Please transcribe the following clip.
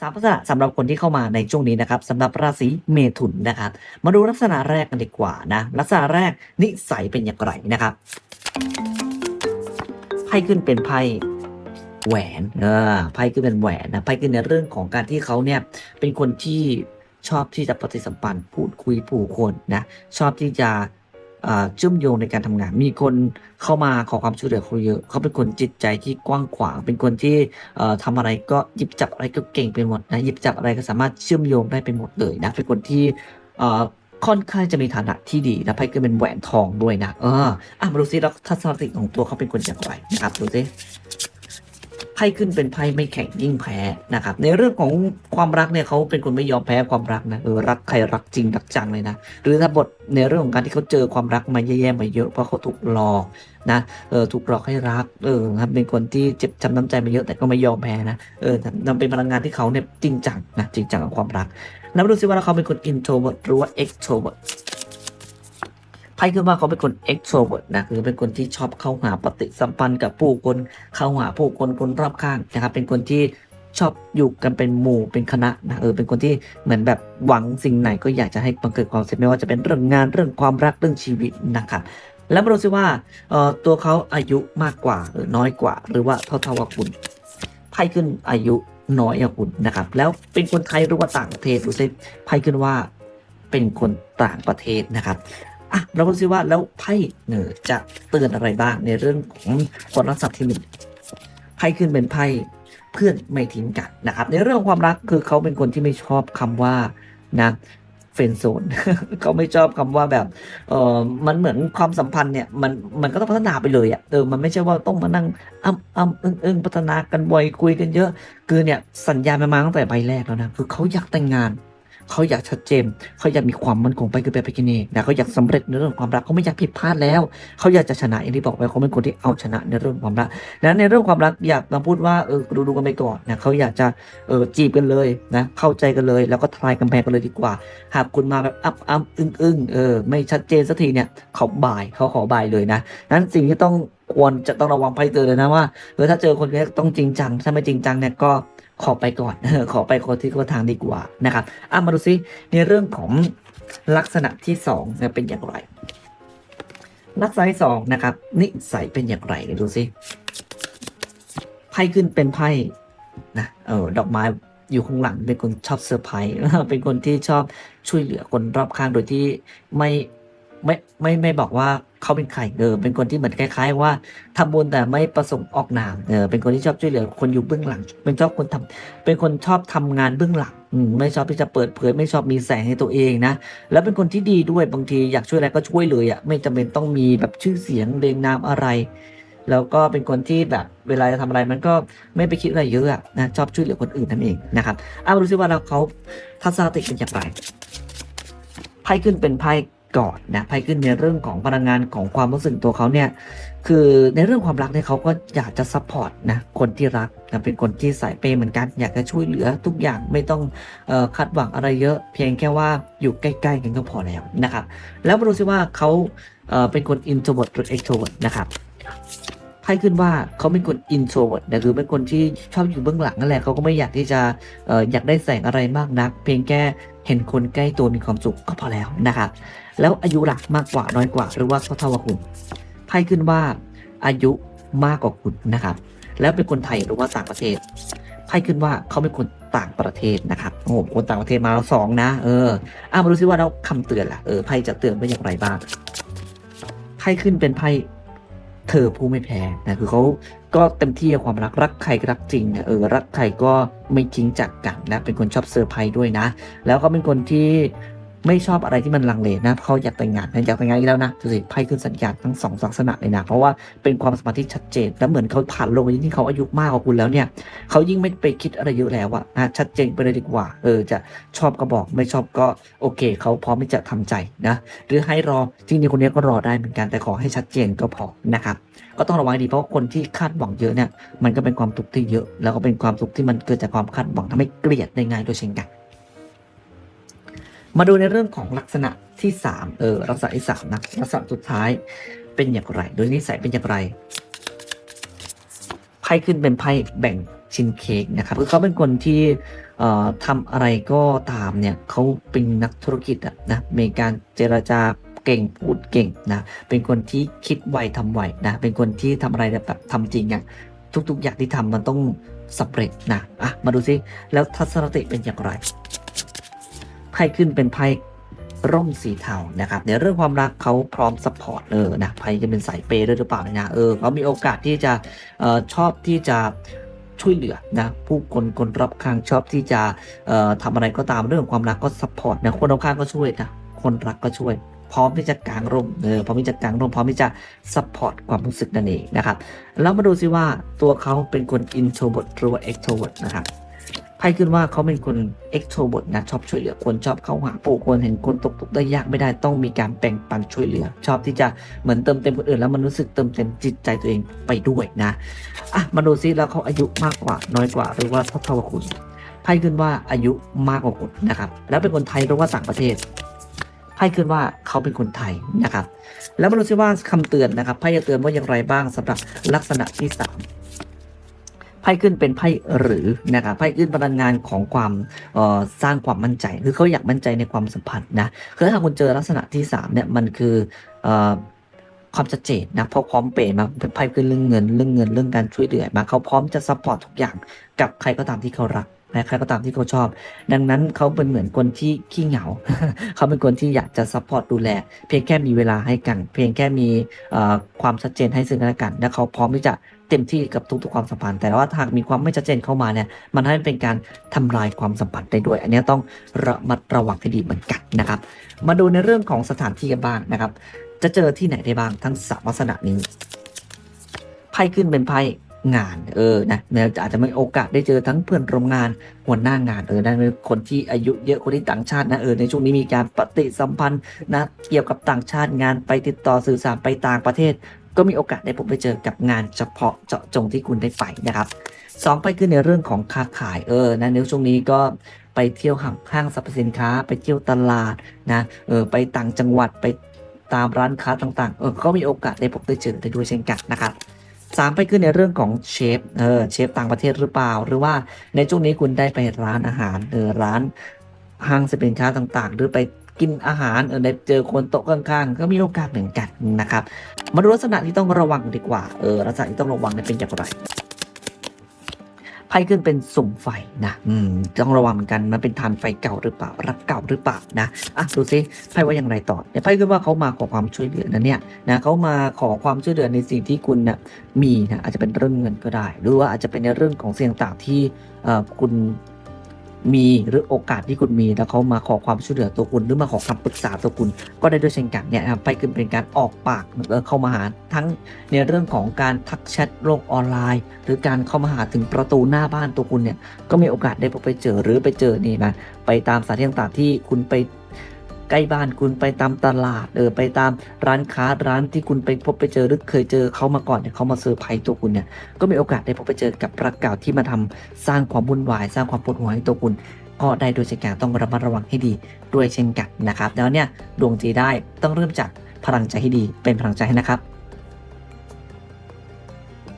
สามลักษณะสำหรับคนที่เข้ามาในช่วงนี้นะครับสำหรับราศีเมถุนนะครับ มาดูลักษณะแรกกันดีกว่านะลักษณะแรกนิสัยเป็นอย่างไรนะครับไพ่ขึ้นเป็นไพ่แหวนเออไพ่ขึ้นเป็นแหวนนะไพ่ขึ้นในเรื่องของการที่เขาเนี่ยเป็นคนที่ชอบที่จะปฏิสัมพันธ์พูดคุยผู้คนนะชอบที่จะ เชื่อมโยงในการทำงาน มีคนเข้ามาขอความช่วยเหลือเขาเยอะ เขาเป็นคนจิตใจที่กว้างขวาง เป็นคนที่ทำอทำอะไรก็หยิบจับอะไรก็เก่งไปหมดนะ หยิบจับอะไรก็สามารถเชื่อมโยงได้ไปหมดเลยนะ เป็นคนที่ค่อนข้างจะมีฐานะที่ดีนะไพ่ก็เป็นแหวนทองด้วยนะ เออ อะมาดูซิแล้วทัศนคติของตัวเขาเป็นคนอย่างไรนะครับดูซิ ไพ่ขึ้นเป็นไพ่ไม่แข่งยิ่งแพ้นะครับในเรื่องของความรักเนี่ยเขาเป็นคนไม่ยอมแพ้ความรักนะเออรักใครรักจริงรักจังเลยนะหรือถ้าบทในเรื่องของการที่เขาเจอความรักมาแย่ๆมาเยอะเพราะเขาถูกหลอกนะเออถูกหลอกให้รักเออครับเป็นคนที่เจ็บช้ำน้ำใจมาเยอะแต่ก็ไม่ยอมแพ้นะเออนั่นเป็นพลังงานที่เขาเนี่ยจริงจังนะจริงจังกับความรักแล้วมาดูซิว่าเขาเป็นคน introvert หรือว่า extrovert ไพ่ขึ้นว่าเขาเป็นคน extrovert นะคือเป็นคนที่ชอบเข้าหาปฏิสัมพันธ์กับผู้คนเข้าหาผู้คนคนรอบข้างนะครับเป็นคนที่ชอบอยู่กันเป็นหมู่เป็นคณะนะเออเป็นคนที่เหมือนแบบหวังสิ่งไหนก็อยากจะให้บังเกิดความสำเร็จไม่ว่าจะเป็นเรื่องงานเรื่องความรักเรื่องชีวิตนะครับแล้วมาดูซิว่าเอ่อตัวเขาอายุมากกว่าหรือน้อยกว่า หรือว่าเท่าๆกับคุณไพ่ขึ้นอายุน้อยกว่าคุณนะครับ แล้วเป็นคนไทยหรือว่าต่างประเทศดูซิไพ่ขึ้นว่าเป็นคนต่างประเทศนะครับ อะเราก็ซิว่าแล้วไพ่เนอจะเตือนอะไรบ้างในเรื่องของคนรักษาที่หนึ่งไพ่ขึ้นเป็นไพ่เพื่อนไม่ทิ้งกันนะครับ ในเรื่องความรักคือเขาเป็นคนที่ไม่ชอบคำว่านะเฟนโซนเขาไม่ชอบคำว่าแบบเออมันเหมือนความสัมพันธ์เนี่ยมันมันก็ต้องพัฒนาไปเลยอะ่ะเออมันไม่ใช่ว่าต้องมานั่งอ้ำอ้ำอึ้งอึ้งพัฒนากันบ่อยคุยกันเยอะ คือเนี่ยสัญญาณมันมาตั้งแต่ใบแรกแล้วนะคือเขาอยากแต่งงาน เขาอยากชัดเจนเขาอยากมีความมั่นคงไปคือไปไปกินเองนะเขาอยากสำเร็จในเรื่องความรักเขาไม่อยากผิดพลาดแล้ว เขาอยากจะชนะอย่างที่บอกไปเขาเป็นคนที่เอาชนะในเรื่องความรักนั้นในเรื่องความรักอยากมาพูดว่าเออดูดูกันไปก่อนนะเขาอยากจะเออจีบกันเลยนะเข้าใจกันเลย แล้วก็ทลายกำแพงกันเลยดีกว่า หากคุณมาแบบอับอับอึ้งอึ้งเออไม่ชัดเจนสักทีเนี่ยเขาบ่ายเขาขอบ่ายเลยนะนั้นสิ่งที่ต้องควรจะต้องระวังไพ่เตือนเลยนะว่าเออถ้าเจอคนนี้ต้องจริงจังถ้าไม่จริงจังเนี่ยก็ ขอไปก่อนขอไปคนที่เขาทางดีกว่านะครับอะมาดูซิในเรื่องของลักษณะที่สองเนี่ยเป็นอย่างไร ลักษณะที่สองนะครับ นิสัยเป็นอย่างไรเดี๋ยวดูซิไพ่ขึ้นเป็นไพ่นะเออดอกไม้อยู่ข้างหลังเป็นคนชอบเซอร์ไพรส์เป็นคนที่ชอบช่วยเหลือคนรอบข้างโดยที่ไม่ ไม่ไม่ไม่บอกว่าเขาเป็นใครเออเป็นคนที่เหมือนคล้าย ๆ ว่าทำบุญแต่ไม่ประสงค์ออกนามเออเป็นคนที่ชอบช่วยเหลือคนอยู่เบื้องหลัง เป็นชอบคนทำเป็นคนชอบทำงานเบื้องหลังอืมไม่ชอบที่จะเปิดเผยไม่ชอบมีแสงให้ตัวเองนะแล้วเป็นคนที่ดีด้วยบางทีอยากช่วยอะไรก็ช่วยเลยอะ่ะไม่จำเป็นต้องมีแบบชื่อเสียงเรียงนามอะไร แล้วก็เป็นคนที่แบบเวลาจะทำอะไรมันก็ไม่ไปคิดอะไรเยอะนะชอบช่วยเหลือคนอื่นนั่นเองนะครับเอามาดูซิว่าเราเขาทัศนคติเป็นอย่างไรไพ่ขึ้นเป็นไพ่ ก่อนนะไพ่ขึ้นในเรื่องของพลังงานของความรู้สึกตัวเขาเนี่ยคือในเรื่องความรักเนี่ยเขาก็อยากจะซัพพอร์ตนะคนที่รักนะเป็นคนที่สายเปย์เหมือนกัน อยากจะช่วยเหลือทุกอย่างไม่ต้องออคาดหวังอะไรเยอะ เพียงแค่ว่าอยู่ใกล้ๆกันก็พอแล้วนะครับ แล้วมาดูซิว่าเขาเเป็นคนอินโทรเวิร์ตหรือเอ็กโทรเวิร์ตนะครับ ไพ่ขึ้นว่าเขาเป็นคน introvert นะคือเป็นคนที่ชอบอยู่เบื้องหลังนั่นแหละเขาก็ไม่อยากที่จะอออยากได้แสงอะไรมากนัก เพียงแค่เห็นคนใกล้ตัวมีความสุขก็พอแล้วนะครับแล้วอายุหลักมากกว่าน้อยกว่า หรือว่าเท่าๆกับคุณไพ่ขึ้นว่าอายุมากกว่าคุณนะครับ แล้วเป็นคนไทยหรือว่าต่างประเทศไพ่ขึ้นว่าเขาเป็นคนต่างประเทศนะครับโอ้โหคนต่างประเทศมาแล้วสองนะเอออะมาดูซิว่าเราคำเตือนล่ะเออไพ่จะเตือนเป็นอย่างไรบ้างไพ่ขึ้นเป็นไพ่ เธอผู้ไม่แพ้นะคือเขาก็เต็มที่กับความรักรักใครรักจริงเออรักใครก็ไม่ทิ้งจากกันนะเป็นคนชอบเซอร์ไพรส์ด้วยนะ แล้วก็เป็นคนที่ ไม่ชอบอะไรที่มันลังเลนะเขาอยากแต่งงานนะอยากแต่งงานอีกแล้วนะดูสิไพ่ขึ้นสัญญาณทั้งสองลักษณะเลยนะเพราะว่าเป็นความสมพันธ์ที่ชัดเจนแล้วเหมือนเขาผ่านโลกที่เขาอายุมากกว่าคุณแล้วเนี่ยเขายิ่งไม่ไปคิดอะไรเยอะแล้วอะนะชัดเจนไปเลยดีกว่า เออจะชอบก็บอกไม่ชอบก็โอเคเขาพร้อมที่จะทำใจนะหรือให้รอจริงๆคนนี้ก็รอได้เหมือนกันแต่ขอให้ชัดเจนก็พอนะครับก็ต้องระวังดีเพราะาคนที่คาดหวังเยอะเนี่ยมันก็เป็นความทุกข์ที่เยอะ แล้วก็เป็นความทุกข์ที่มันเกิดจากความคาดหวังทำให้เกลียดได้ง่ายโดยเช่นกัน มาดูในเรื่องของลักษณะที่สามเออลักษณะที่สามนะลักษณะสุดท้ายเป็นอย่างไร โดยนิสัยเป็นอย่างไรไพ่ขึ้นเป็นไพ่แบ่งชิ้นเค้กนะครับคือเขาเป็นคนที่เอ่อทำอะไรก็ตามเนี่ยเขาเป็นนักธุรกิจอะนะมีการเจรจาเก่งพูดเก่งนะเป็นคนที่คิดไวทำไวนะเป็นคนที่ทำอะไรแบบทำจริงอะทุกๆ อย่างที่ทำมันต้องสำเร็จนะอะมาดูซิแล้วทัศนคติเป็นอย่างไร ไพ่ขึ้นเป็นไพ่ร่มสีเทานะครับ ในเรื่องความรักเขาพร้อมสปอร์ตเออนะไพ่จะเป็นสายเปย์ด้วยหรือเปล่านะเออเขามีโอกาสที่จะออชอบที่จะช่วยเหลือนะผู้คนคนรอบข้างชอบที่จะออทำอะไรก็ตามเรื่องของความรักก็สปอร์ตนะคนรอบข้างก็ช่วยนะคนรักก็ช่วย พร้อมที่จะกางร่มเออพร้อมที่จะกางร่มพร้อมที่จะสปอร์ตความรู้สึกนั่นเองนะครับแล้วมาดูซิว่าตัวเขาเป็นคน introvert หรือว่า extrovert นะครับ ไพ่ขึ้นว่าเขาเป็นคน extrovert นะชอบช่วยเหลือคนชอบเข้าหาผู้คนเห็นคนตกทุกข์ได้ยากไม่ได้ต้องมีการแบ่งปันช่วยเหลือ ชอบที่จะเหมือนเติมเต็มคนอื่นแล้วมันรู้สึกเติมเต็มจิตใจตัวเองไปด้วยนะอะมาดูซิแล้วเขาอายุมากกว่าน้อยกว่าหรือว่าเท่าเท่ากับคุณไพ่ขึ้นว่าอายุมากกว่าคุณนะครับ แล้วเป็นคนไทยหรือว่าต่างประเทศไพ่ขึ้นว่าเขาเป็นคนไทยนะครับ แล้วมาดูซิว่าคำเตือนนะครับไพ่จะเตือนว่าอย่างไรบ้างสำหรับลักษณะที่สาม ไพ่ขึ้นเป็นไพ่หรือนะครับไพ่ขึ้นพลังงานของความออสร้างความมั่นใจคือเขาอยากมั่นใจในความสัมพันธ์นะคือถ้าคุณเจอลักษณะที่สามเนี่ยมันคืออความชัดเจนนะเพราะพร้อมเปย์มาเป็นไพ่ขึ้นเรื่องเงินเรื่องเงินเรื่องการช่วยเหลือมาเขาพร้อมจะซัพพอร์ตทุกอย่างกับใครก็ตามที่เขารักและใครก็ตามที่เขาชอบ ดังนั้นเขาเป็นเหมือนคนที่ขี้เหงา เขาเป็นคนที่อยากจะซัพพอร์ตดูแล เพียงแค่มีเวลาให้กัน เพียงแค่มีความชัดเจนให้ซึ่งกันและกัน และเขาพร้อมที่จะ เต็มที่กับทุกๆความสัมพันธ์ แต่ว่าหากมีความไม่ชัดเจนเข้ามาเนี่ยมันทำให้เป็นการทำลายความสัมพันธ์ได้ด้วย อันนี้ต้องระมัดระวังให้ดีเหมือนกันนะครับ มาดูในเรื่องของสถานที่กันบ้างนะครับ จะเจอที่ไหนได้บ้างทั้งสามลักษณะนี้ไพ่ขึ้นเป็นไพ่งานเออนะเนี่ยอาจจะไม่โอกาสได้เจอทั้งเพื่อนร่วมงานหัวหน้างานเออนั่นเป็นคนที่อายุเยอะคนที่ต่างชาตินะเออในช่วงนี้มีการปฏิสัมพันธ์นะเกี่ยวกับต่างชาติงานไปติดต่อสื่อสารไปต่างประเทศ ก็มีโอกาสได้พบไปเจอกับงานเฉพาะเจาะจงที่คุณได้ไปนะครับสองไปขึ้นในเรื่องของค้าขายเออนะในช่วงนี้ก็ไปเที่ยวห้างสรรพสินค้า ไปเที่ยวตลาดนะเออไปต่างจังหวัดไปตามร้านค้าต่างๆเออก็มีโอกาสได้พบได้เจอได้ด้วยเช่นกันนะครับสามไปขึ้นในเรื่องของเชฟเออเชฟต่างประเทศหรือเปล่า หรือว่าในช่วงนี้คุณได้ไปร้านอาหารเออร้านห้างสรรพสินค้าต่างๆ หรือไป กินอาหารเออได้เจอคนโต๊ะข้างๆก็มีโอกาสเหมือนกันนะครับมาดูลักษณะที่ต้องระวังดีกว่าเออลักษณะที่ต้องระวังเนี่ยเป็นอย่างไรไพ่ขึ้นเป็นสุ่มไฟนะอืมต้องระวังเหมือนกันมันเป็นทานไฟเก่าหรือเปล่า รักเก่าหรือเปล่านะอะดูซิไพ่ว่าอย่างไรต่อเนี่ยไพ่ขึ้นว่าเขามาขอความช่วยเหลือนะเนี่ยนะเขามาขอความช่วยเหลือในสิ่งที่คุณนะมีนะอาจจะเป็นเรื่องเงินก็ได้ หรือว่าอาจจะเป็นในเรื่องของเสิ่งต่างที่เอ่อคุณ มีหรือโอกาสที่คุณมีแล้วเขามาขอความช่วยเหลือตัวคุณหรือมาขอคำปรึกษาตัวคุณ ก็ได้ด้วยเช่นกันเนี่ยนะครับไปคือเป็นการออกปากเอ่อเข้ามาหาทั้งในเรื่องของการทักแชทโลกออนไลน์ หรือการเข้ามาหาถึงประตูหน้าบ้านตัวคุณเนี่ยก็มีโอกาสได้พบไปเจอหรือไปเจอนี่นะไปตามสถานที่ต่างๆที่คุณไป ใกล้บ้านคุณไปตามตลาดเออไปตามร้านค้าร้านที่คุณไปพบไปเจอหรือเคยเจอเขามาก่อนเนี่ยเขามาเซอร์ไพรส์ตัวคุณเนี่ยก็มีโอกาสได้พบไปเจอกับรักเก่าที่มาทำสร้างความวุ่นวาย สร้างความปวดหัวให้ตัวคุณก็ได้โดยเช่นกันต้องระมัดระวังให้ดีด้วยเช่นกันนะครับแล้วเนี่ยดวงจีได้ต้องเริ่มจากพลังใจให้ดีเป็นพลังใจให้นะครับ